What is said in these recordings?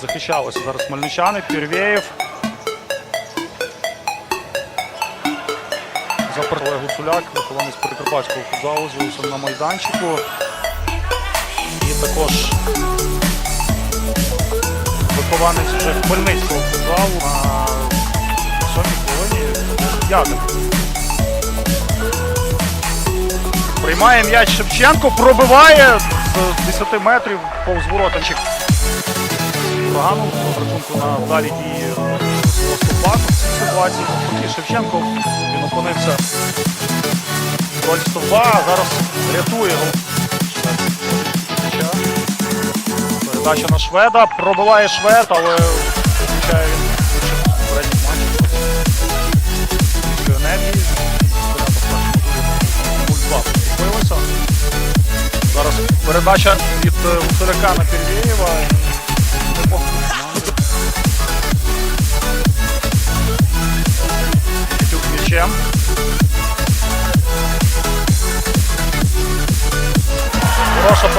Захищалися зараз хмельничани. Пірвєєв. Запер Олег Гуцуляк, вихованець Перекарпатського футзалу, з'явився на майданчику. І також вихованець вже Хмельницького футзалу на сьомій хвилині. Ядер. Приймає м'яч Шевченко, пробиває з 10 метрів повз воротанчик. З рахунку на вдалі дії свого в цій ситуації. Поки Шевченко він опинився роль стовба, зараз рятує його. Передача на шведа, пробиває швед, але включає він лише в передній матчі. Міської енергії. Пульс-2 поступилося. Зараз передача від е, на Пірвєєва.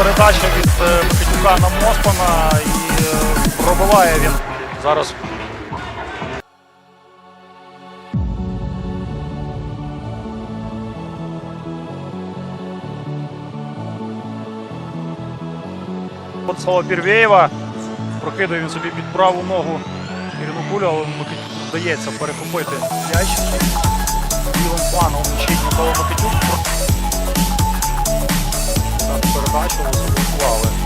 Передача від е, на Моспана і е, пробиває він зараз. Слава Пірвєєва. Прокидає він собі під праву ногу Ірину Кулю, але вдається перехопити м'яч. Так, передачу заблокували. Дівці.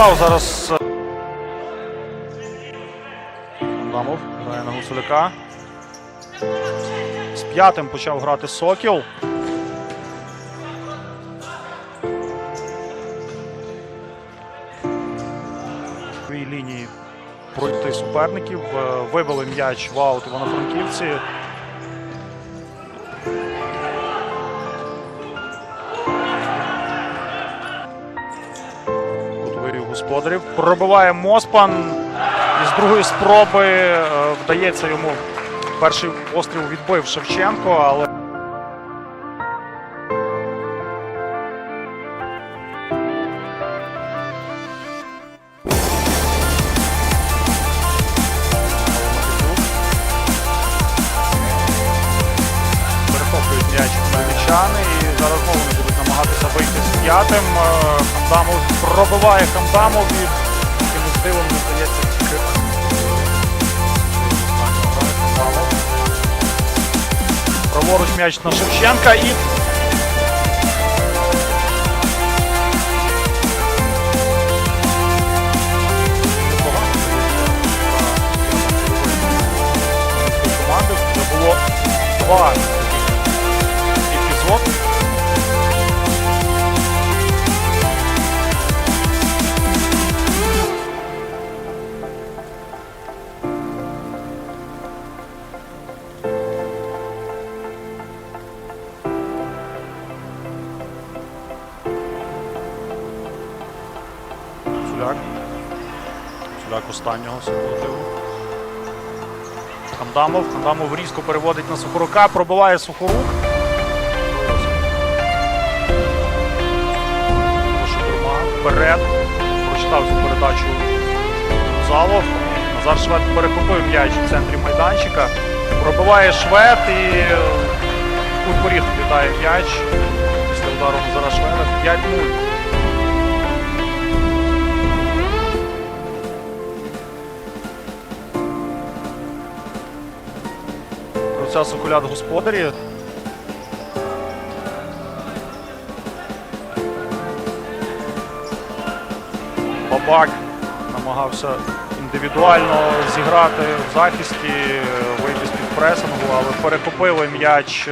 Пробивав зараз. е, грає на Гуцуляка. З п'ятим почав грати Сокіл. Лінії пройти суперників. Е, Вибили м'яч в аут Івано-Франківці. Господарів. Пробиває Моспан. І з другої спроби е, вдається йому перший постріл відбив Шевченко, але. перехоплюють м'яч хмельничани і зараз знову вони будуть намагатися вийти з п'ятим. Е, Хамдамов пробиває Хамдамов і дивом не здається. к- Праворуч м'яч на Шевченка і. Суляк. Суляк останнього супротиву. Хамдамов. Хамдамов різко переводить на Сухорука, пробиває Сухорук. Вперед. Прочитав цю передачу Залов. Назар Швед перехопив м'яч в центрі майданчика. Пробиває Швед і у поріг літає м'яч. Після удару Назара Шведа 5-0. Оця соколят господарі. Бабак намагався індивідуально зіграти в захисті, вийти з-під пресингу, але перехопили м'яч.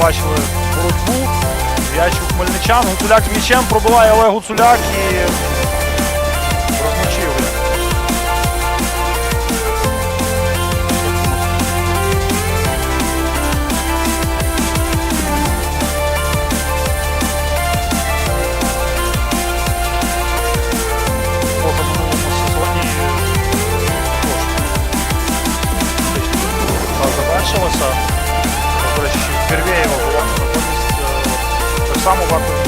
Бачили боротьбу. М'яч у хмельничан. Гуцуляк м'ячем пробиває Олег Гуцуляк і розмочив. По так само варто.